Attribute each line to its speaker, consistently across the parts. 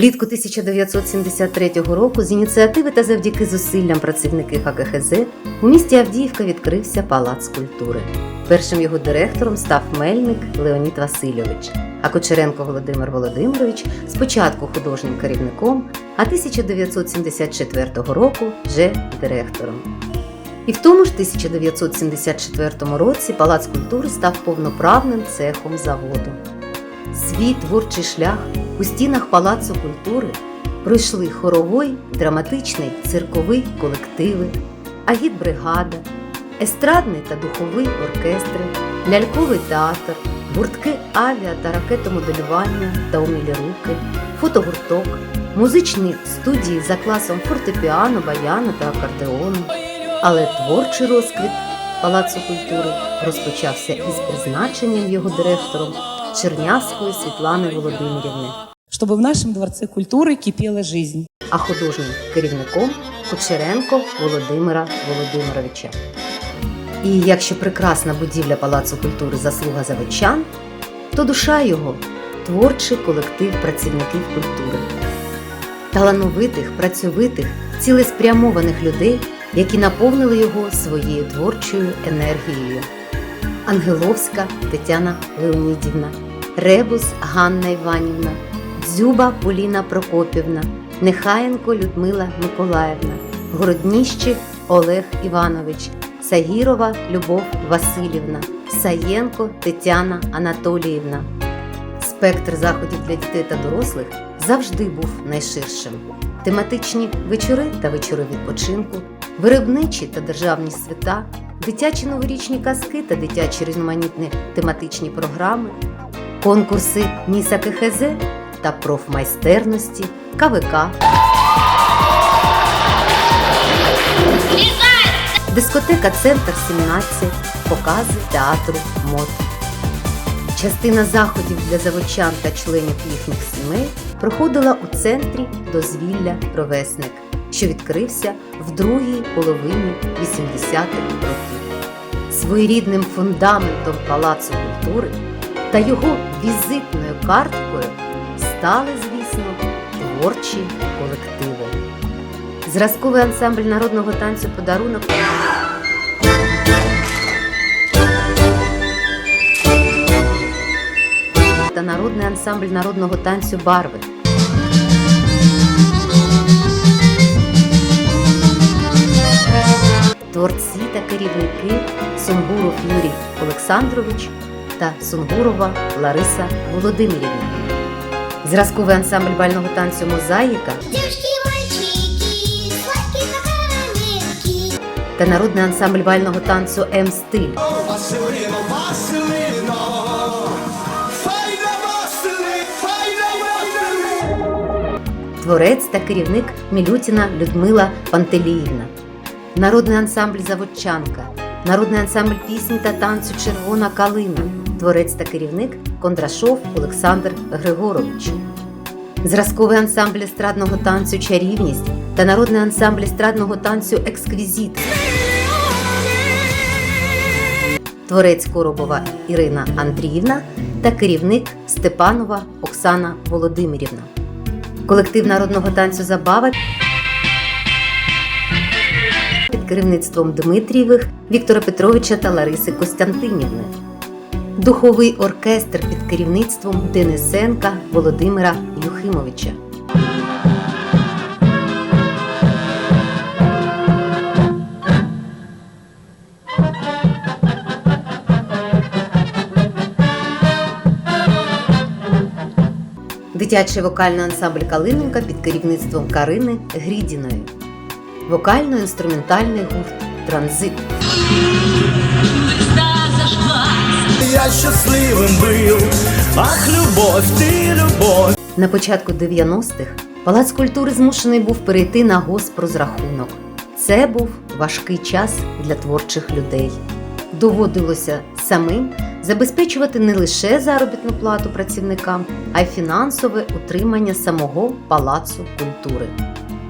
Speaker 1: Влітку 1973 року з ініціативи та завдяки зусиллям працівників АКХЗ у місті Авдіївка відкрився палац культури. Першим його директором став мельник Леонід Васильович, а Кочеренко Володимир Володимирович спочатку художнім керівником, а 1974 року вже директором. І в тому ж 1974 році Палац культури став повноправним цехом заводу. Свій творчий шлях у стінах Палацу культури пройшли хоровий, драматичний, цирковий колективи, агітбригада, естрадний та духовий оркестри, ляльковий театр, гуртки авіа та ракетомоделювання та умілі руки, фотогурток, музичні студії за класом фортепіано, баяну та акордеону. Але творчий розквіт Палацу культури розпочався із призначенням його директором Чернявської Світлани Володимирівни,
Speaker 2: чтобы в нашем Дворце культуры кипела жизнь.
Speaker 1: а художнім керівником Кучеренко Володимира Володимировича. І якщо прекрасна будівля Палацу культури заслуга заводчан, то душа його творчий колектив працівників культури, талановитих, працьовитих, цілеспрямованих людей, які наповнили його своєю творчою енергією. Ангеловська Тетяна Леонідівна, Ребус Ганна Іванівна, Дзюба Поліна Прокопівна, Нехаєнко Людмила Миколаївна, Городніщик Олег Іванович, Сагірова Любов Васильівна, Саєнко Тетяна Анатоліївна. Спектр заходів для дітей та дорослих завжди був найширшим. Тематичні вечори та вечори відпочинку, виробничі та державні свята, дитячі новорічні казки та дитячі різноманітні тематичні програми, конкурси Ніса КХЗ та профмайстерності, КВК, дискотека Центр 17, покази театру мод. Частина заходів для заводчан та членів їхніх сімей проходила у центрі дозвілля Ровесник, що відкрився в другій половині 80-х років. Своєрідним фундаментом Палацу культури та його візитною карткою стали, звісно, творчі колективи. Зразковий ансамбль народного танцю подарунок та народний ансамбль народного танцю Барви. Творці та керівники Сунгуров Юрій Олександрович та Сунгурова Лариса Володимирівна. Зразковий ансамбль бального танцю Мозаїка та народний ансамбль бального танцю М-стиль. Творець та керівник Мілютіна Людмила Пантеліївна, народний ансамбль Заводчанка, народний ансамбль пісні та танцю Червона калина, творець та керівник Кондрашов Олександр Григорович. Зразковий ансамбль естрадного танцю Чарівність та народний ансамбль естрадного танцю Ексквізит. Творець Коробова Ірина Андріївна та керівник Степанова Оксана Володимирівна. Колектив народного танцю Забава під керівництвом Дмитрієвих Віктора Петровича та Лариси Костянтинівни. Духовий оркестр під керівництвом Денисенка Володимира Юхимовича. Дитячий вокальний ансамбль Калиненка під керівництвом Карини Грідіної. Вокально-інструментальний гурт Транзит.
Speaker 3: Я щасливим был, ах, любовь, ты любовь.
Speaker 1: На початку 90-х Палац культури змушений був перейти на госпрозрахунок. Це був важкий час для творчих людей. Доводилося самим забезпечувати не лише заробітну плату працівникам, а й фінансове утримання самого Палацу культури.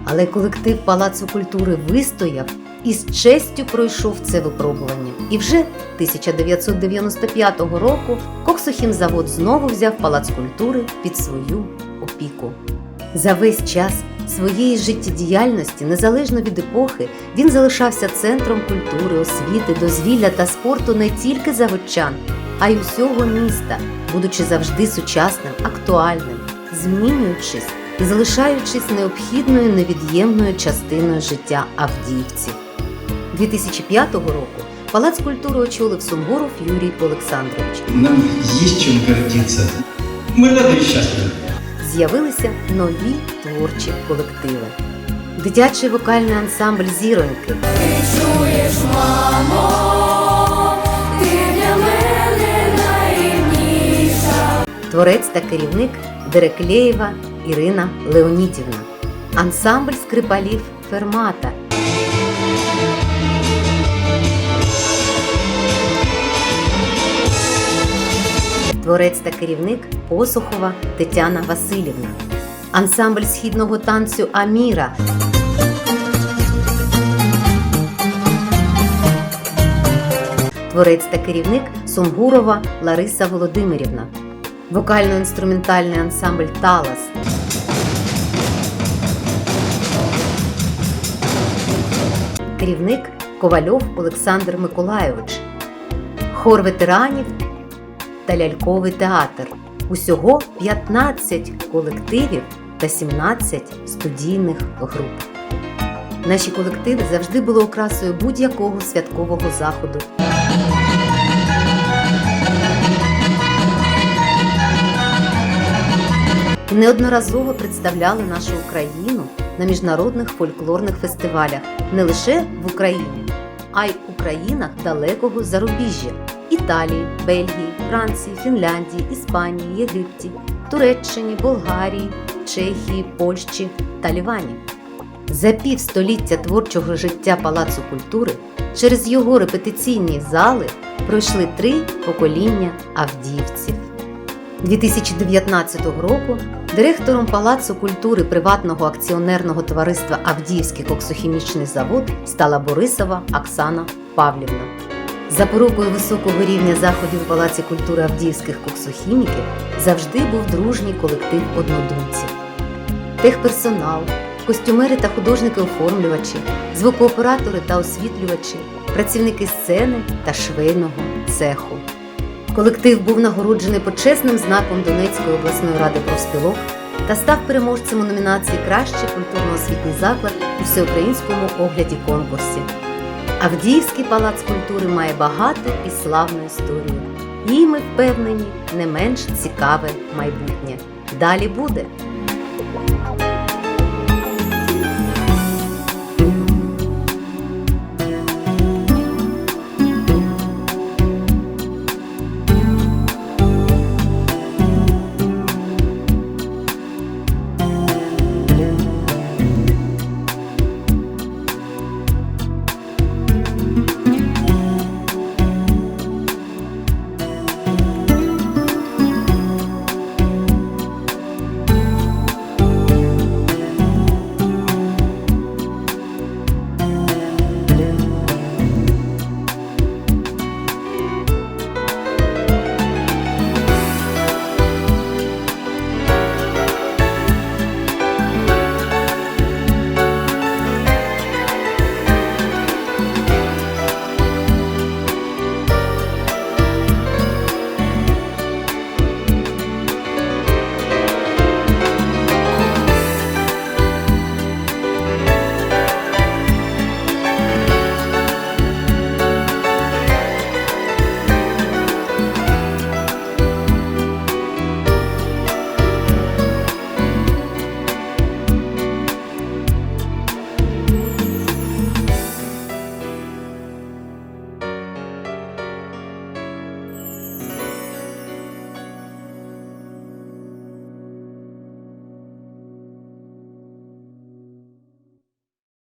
Speaker 1: Але колектив Палацу культури вистояв і з честю пройшов це випробування. І вже 1995 року Коксохімзавод знову взяв Палац культури під свою опіку. За весь час своєї життєдіяльності, незалежно від епохи, він залишався центром культури, освіти, дозвілля та спорту не тільки заводчан, а й усього міста, будучи завжди сучасним, актуальним, змінюючись і залишаючись необхідною невід'ємною частиною життя авдіївців. 2005 року Палац культури очолив Сунгоров Юрій Олександрович.
Speaker 4: Нам есть чем гордиться. Мы рады и счастливы.
Speaker 1: З'явилися нові творчі колективи. Дитячий вокальний ансамбль Зіроньки. Творець та керівник Дереклєєва Ірина Леонідівна. Ансамбль скрипалів Фермата. Творець та керівник Посухова Тетяна Васильівна. Ансамбль східного танцю Аміра. Творець та керівник Сунгурова Лариса Володимирівна. Вокально-інструментальний ансамбль Талас. Керівник Ковальов Олександр Миколайович. Хор ветеранів та ляльковий театр. Усього 15 колективів та 17 студійних груп. Наші колективи завжди були окрасою будь-якого святкового заходу. Неодноразово представляли нашу Україну на міжнародних фольклорних фестивалях не лише в Україні, а й у країнах далекого зарубіжжя Італії, Бельгії, Франції, Фінляндії, Іспанії, Єгипті, Туреччині, Болгарії, Чехії, Польщі та Лівані. За півстоліття творчого життя Палацу культури через його репетиційні зали пройшли три покоління авдіївців. 2019 року директором Палацу культури приватного акціонерного товариства Авдіївський коксохімічний завод стала Борисова Оксана Павлівна. Запорукою високого рівня заходів у Палаці культури Авдіївських коксохіміків завжди був дружній колектив однодумців. Техперсонал, костюмери та художники-оформлювачі, звукооператори та освітлювачі, працівники сцени та швейного цеху. Колектив був нагороджений почесним знаком Донецької обласної ради профспілок та став переможцем у номінації Кращий культурно-освітній заклад у всеукраїнському огляді конкурсі. Авдіївський палац культури має багату і славну історію. І ми впевнені, не менш цікаве майбутнє. Далі буде.